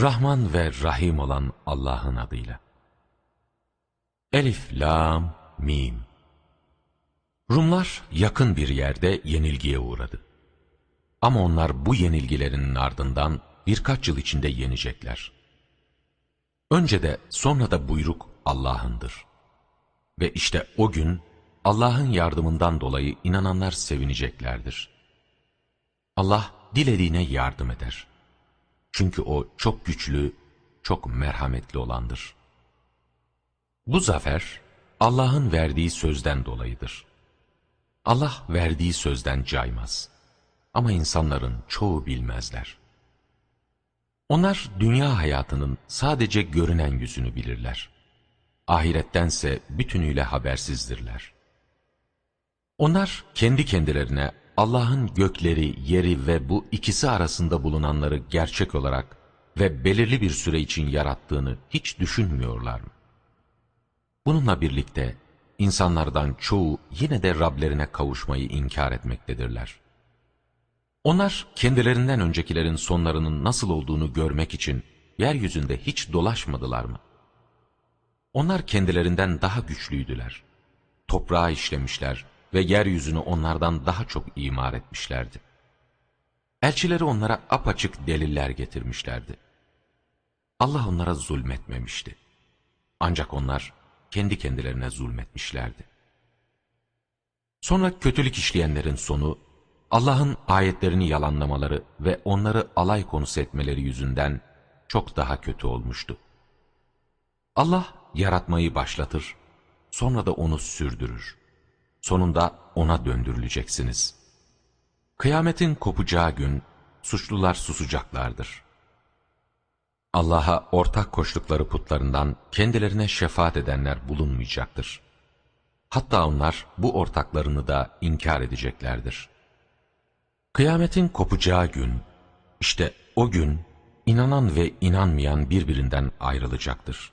Rahman ve Rahim olan Allah'ın adıyla. Elif, Lam, Mim. Rumlar yakın bir yerde yenilgiye uğradı. Ama onlar bu yenilgilerinin ardından birkaç yıl içinde yenecekler. Önce de sonra da buyruk Allah'ındır. Ve işte o gün Allah'ın yardımından dolayı inananlar sevineceklerdir. Allah dilediğine yardım eder. Çünkü o çok güçlü, çok merhametli olandır. Bu zafer Allah'ın verdiği sözden dolayıdır. Allah verdiği sözden caymaz. Ama insanların çoğu bilmezler. Onlar dünya hayatının sadece görünen yüzünü bilirler. Ahirettense bütünüyle habersizdirler. Onlar kendi kendilerine Allah'ın gökleri, yeri ve bu ikisi arasında bulunanları gerçek olarak ve belirli bir süre için yarattığını hiç düşünmüyorlar mı? Bununla birlikte insanlardan çoğu yine de Rablerine kavuşmayı inkar etmektedirler. Onlar kendilerinden öncekilerin sonlarının nasıl olduğunu görmek için yeryüzünde hiç dolaşmadılar mı? Onlar kendilerinden daha güçlüydüler. Toprağı işlemişler ve yeryüzünü onlardan daha çok imar etmişlerdi. Elçileri onlara apaçık deliller getirmişlerdi. Allah onlara zulmetmemişti. Ancak onlar kendi kendilerine zulmetmişlerdi. Sonra kötülük işleyenlerin sonu, Allah'ın ayetlerini yalanlamaları ve onları alay konusu etmeleri yüzünden çok daha kötü olmuştu. Allah yaratmayı başlatır, sonra da onu sürdürür. Sonunda ona döndürüleceksiniz. Kıyametin kopacağı gün suçlular susacaklardır. Allah'a ortak koştukları putlarından kendilerine şefaat edenler bulunmayacaktır. Hatta onlar bu ortaklarını da inkar edeceklerdir. Kıyametin kopacağı gün, işte o gün inanan ve inanmayan birbirinden ayrılacaktır.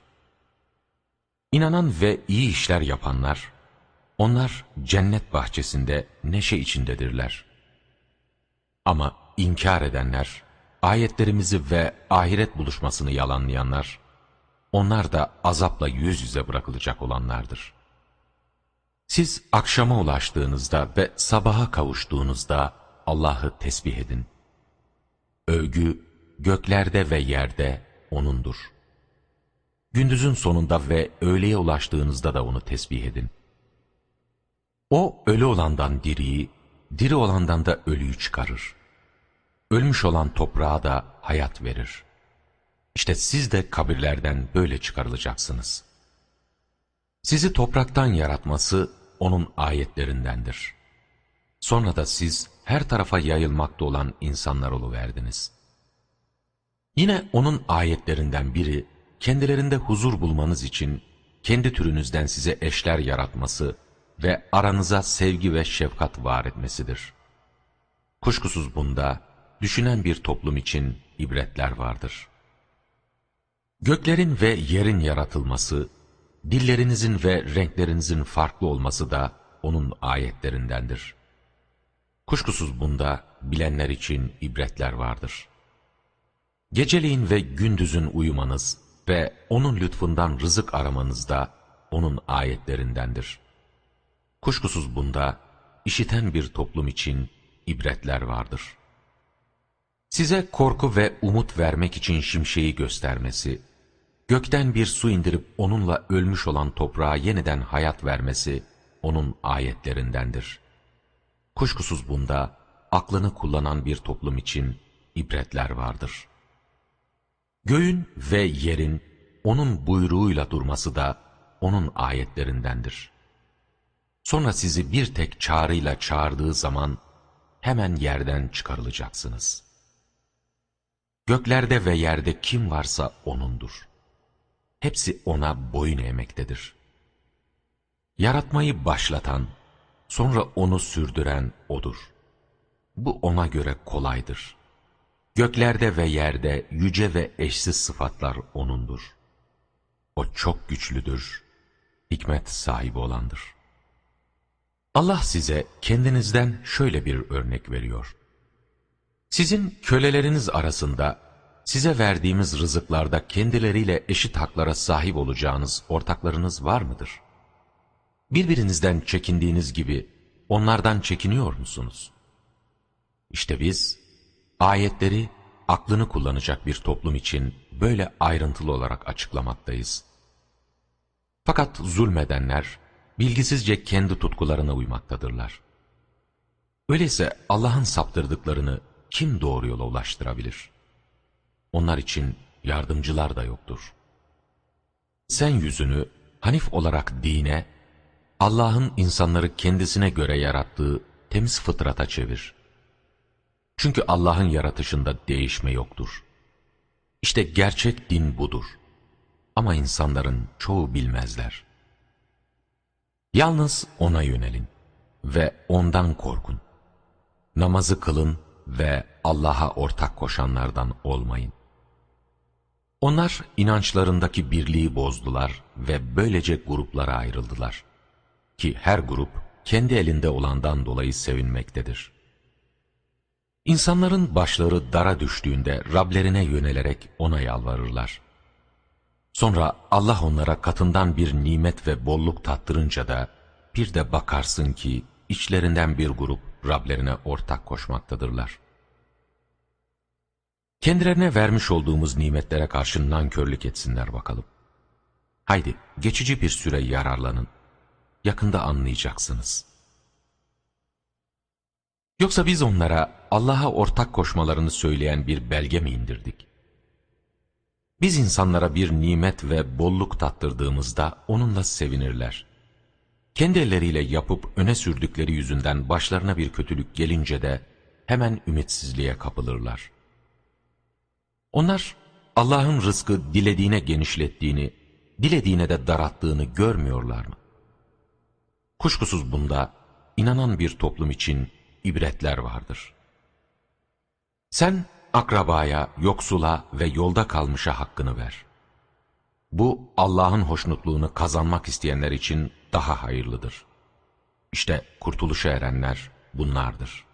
İnanan ve iyi işler yapanlar, onlar cennet bahçesinde neşe içindedirler. Ama inkar edenler, ayetlerimizi ve ahiret buluşmasını yalanlayanlar, onlar da azapla yüz yüze bırakılacak olanlardır. Siz akşama ulaştığınızda ve sabaha kavuştuğunuzda Allah'ı tesbih edin. Övgü göklerde ve yerde O'nundur. Gündüzün sonunda ve öğleye ulaştığınızda da O'nu tesbih edin. O ölü olandan diriyi, diri olandan da ölüyü çıkarır. Ölmüş olan toprağa da hayat verir. İşte siz de kabirlerden böyle çıkarılacaksınız. Sizi topraktan yaratması O'nun ayetlerindendir. Sonra da siz her tarafa yayılmakta olan insanlar oluverdiniz. Yine O'nun ayetlerinden biri, kendilerinde huzur bulmanız için kendi türünüzden size eşler yaratması ve aranıza sevgi ve şefkat var etmesidir. Kuşkusuz bunda düşünen bir toplum için ibretler vardır. Göklerin ve yerin yaratılması, dillerinizin ve renklerinizin farklı olması da onun ayetlerindendir. Kuşkusuz bunda bilenler için ibretler vardır. Geceleyin ve gündüzün uyumanız ve onun lütfundan rızık aramanız da onun ayetlerindendir. Kuşkusuz bunda işiten bir toplum için ibretler vardır. Size korku ve umut vermek için şimşeği göstermesi, gökten bir su indirip onunla ölmüş olan toprağa yeniden hayat vermesi onun ayetlerindendir. Kuşkusuz bunda aklını kullanan bir toplum için ibretler vardır. Göğün ve yerin onun buyruğuyla durması da onun ayetlerindendir. Sonra sizi bir tek çağrıyla çağırdığı zaman hemen yerden çıkarılacaksınız. Göklerde ve yerde kim varsa O'nundur. Hepsi O'na boyun eğmektedir. Yaratmayı başlatan, sonra O'nu sürdüren O'dur. Bu O'na göre kolaydır. Göklerde ve yerde yüce ve eşsiz sıfatlar O'nundur. O çok güçlüdür, hikmet sahibi olandır. Allah size kendinizden şöyle bir örnek veriyor. Sizin köleleriniz arasında size verdiğimiz rızıklarda kendileriyle eşit haklara sahip olacağınız ortaklarınız var mıdır? Birbirinizden çekindiğiniz gibi onlardan çekiniyor musunuz? İşte biz ayetleri aklını kullanacak bir toplum için böyle ayrıntılı olarak açıklamaktayız. Fakat zulmedenler bilgisizce kendi tutkularına uymaktadırlar. Öyleyse Allah'ın saptırdıklarını kim doğru yola ulaştırabilir? Onlar için yardımcılar da yoktur. Sen yüzünü Hanif olarak dine, Allah'ın insanları kendisine göre yarattığı temiz fıtrata çevir. Çünkü Allah'ın yaratışında değişme yoktur. İşte gerçek din budur. Ama insanların çoğu bilmezler. Yalnız O'na yönelin ve O'ndan korkun. Namazı kılın ve Allah'a ortak koşanlardan olmayın. Onlar inançlarındaki birliği bozdular ve böylece gruplara ayrıldılar. Ki her grup kendi elinde olandan dolayı sevinmektedir. İnsanların başları dara düştüğünde Rablerine yönelerek ona yalvarırlar. Sonra Allah onlara katından bir nimet ve bolluk tattırınca da bir de bakarsın ki içlerinden bir grup Rablerine ortak koşmaktadırlar. Kendilerine vermiş olduğumuz nimetlere karşı nankörlük etsinler bakalım. Haydi geçici bir süre yararlanın. Yakında anlayacaksınız. Yoksa biz onlara Allah'a ortak koşmalarını söyleyen bir belge mi indirdik? Biz insanlara bir nimet ve bolluk tattırdığımızda onunla sevinirler. Kendi elleriyle yapıp öne sürdükleri yüzünden başlarına bir kötülük gelince de hemen ümitsizliğe kapılırlar. Onlar Allah'ın rızkı dilediğine genişlettiğini, dilediğine de daralttığını görmüyorlar mı? Kuşkusuz bunda inanan bir toplum için ibretler vardır. Sen akrabaya, yoksula ve yolda kalmışa hakkını ver. Bu Allah'ın hoşnutluğunu kazanmak isteyenler için daha hayırlıdır. İşte kurtuluşa erenler bunlardır.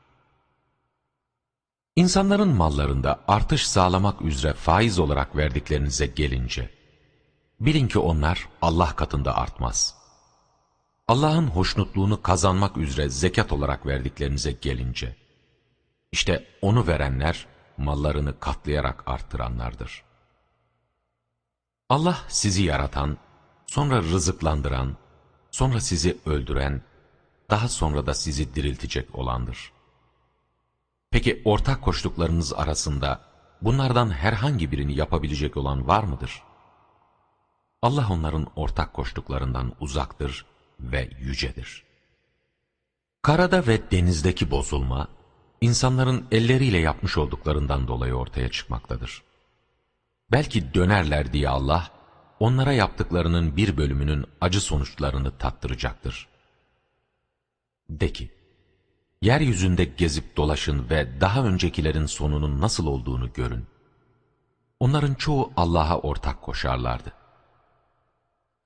İnsanların mallarında artış sağlamak üzere faiz olarak verdiklerinize gelince, bilin ki onlar Allah katında artmaz. Allah'ın hoşnutluğunu kazanmak üzere zekat olarak verdiklerinize gelince, işte onu verenler mallarını katlayarak arttıranlardır. Allah sizi yaratan, sonra rızıklandıran, sonra sizi öldüren, daha sonra da sizi diriltecek olandır. Peki ortak koştuklarınız arasında bunlardan herhangi birini yapabilecek olan var mıdır? Allah onların ortak koştuklarından uzaktır ve yücedir. Karada ve denizdeki bozulma, insanların elleriyle yapmış olduklarından dolayı ortaya çıkmaktadır. Belki dönerler diye Allah, onlara yaptıklarının bir bölümünün acı sonuçlarını tattıracaktır. De ki, yeryüzünde gezip dolaşın ve daha öncekilerin sonunun nasıl olduğunu görün. Onların çoğu Allah'a ortak koşarlardı.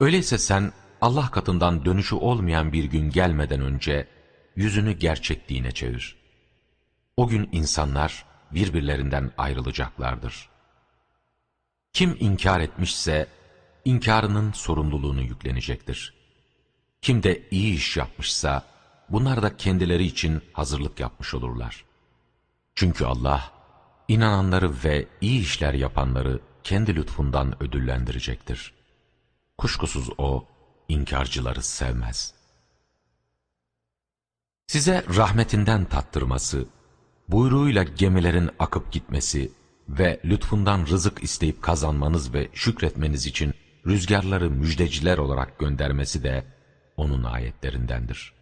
Öyleyse sen Allah katından dönüşü olmayan bir gün gelmeden önce yüzünü gerçek dine çevir. O gün insanlar birbirlerinden ayrılacaklardır. Kim inkar etmişse inkarının sorumluluğunu yüklenecektir. Kim de iyi iş yapmışsa bunlar da kendileri için hazırlık yapmış olurlar. Çünkü Allah inananları ve iyi işler yapanları kendi lütfundan ödüllendirecektir. Kuşkusuz O inkarcıları sevmez. Size rahmetinden tattırması, buyruğuyla gemilerin akıp gitmesi ve lütfundan rızık isteyip kazanmanız ve şükretmeniz için rüzgarları müjdeciler olarak göndermesi de onun ayetlerindendir.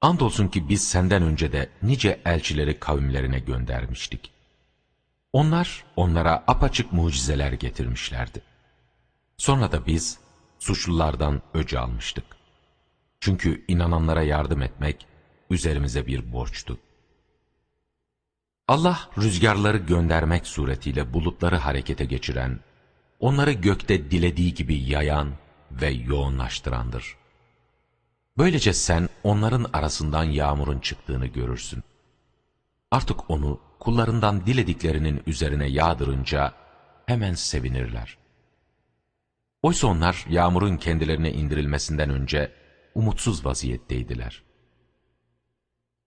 Andolsun ki biz senden önce de nice elçileri kavimlerine göndermiştik. Onlar onlara apaçık mucizeler getirmişlerdi. Sonra da biz suçlulardan öc almıştık. Çünkü inananlara yardım etmek üzerimize bir borçtu. Allah rüzgarları göndermek suretiyle bulutları harekete geçiren, onları gökte dilediği gibi yayan ve yoğunlaştırandır. Böylece sen onların arasından yağmurun çıktığını görürsün. artık onu kullarından dilediklerinin üzerine yağdırınca hemen sevinirler. Oysa onlar yağmurun kendilerine indirilmesinden önce umutsuz vaziyetteydiler.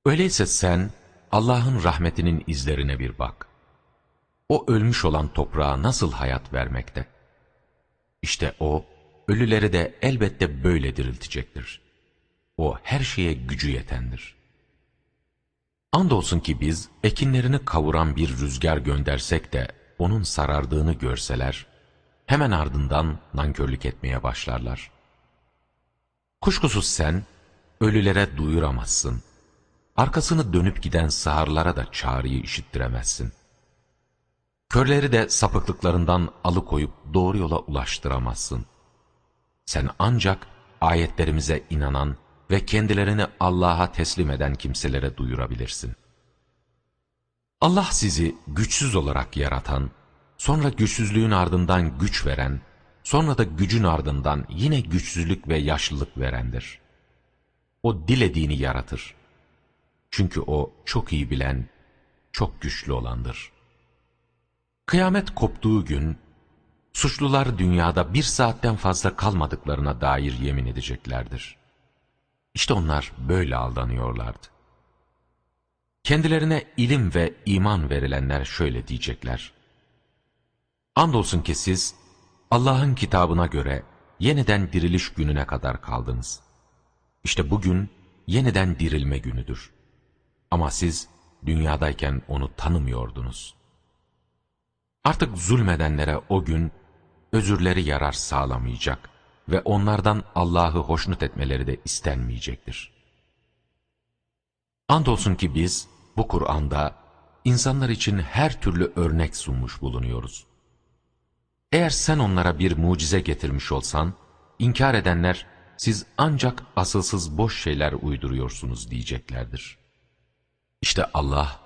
Öyleyse sen Allah'ın rahmetinin izlerine bir bak. O ölmüş olan toprağa nasıl hayat vermekte? İşte o, ölüleri de elbette böyle diriltecektir. O her şeye gücü yetendir. Andolsun ki biz ekinlerini kavuran bir rüzgar göndersek de onun sarardığını görseler, hemen ardından nankörlük etmeye başlarlar. Kuşkusuz sen, ölülere duyuramazsın. Arkasını dönüp giden sağırlara da çağrıyı işittiremezsin. Körleri de sapıklıklarından alıkoyup doğru yola ulaştıramazsın. Sen ancak ayetlerimize inanan ve kendilerini Allah'a teslim eden kimselere duyurabilirsin. Allah sizi güçsüz olarak yaratan, sonra güçsüzlüğün ardından güç veren, sonra da gücün ardından yine güçsüzlük ve yaşlılık verendir. O dilediğini yaratır. Çünkü o çok iyi bilen, çok güçlü olandır. Kıyamet koptuğu gün, suçlular dünyada bir saatten fazla kalmadıklarına dair yemin edeceklerdir. İşte onlar böyle aldanıyorlardı. Kendilerine ilim ve iman verilenler şöyle diyecekler. Andolsun ki siz Allah'ın kitabına göre yeniden diriliş gününe kadar kaldınız. İşte bugün yeniden dirilme günüdür. Ama siz dünyadayken onu tanımıyordunuz. Artık zulmedenlere o gün özürleri yarar sağlamayacak ve onlardan Allah'ı hoşnut etmeleri de istenmeyecektir. Andolsun ki biz bu Kur'an'da insanlar için her türlü örnek sunmuş bulunuyoruz. Eğer sen onlara bir mucize getirmiş olsan, inkar edenler siz ancak asılsız boş şeyler uyduruyorsunuz diyeceklerdir. İşte Allah,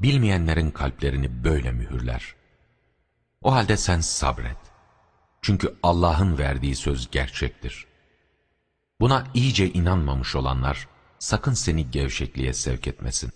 bilmeyenlerin kalplerini böyle mühürler. O halde sen sabret. Çünkü Allah'ın verdiği söz gerçektir. Buna iyice inanmamış olanlar, sakın seni gevşekliğe sevk etmesin.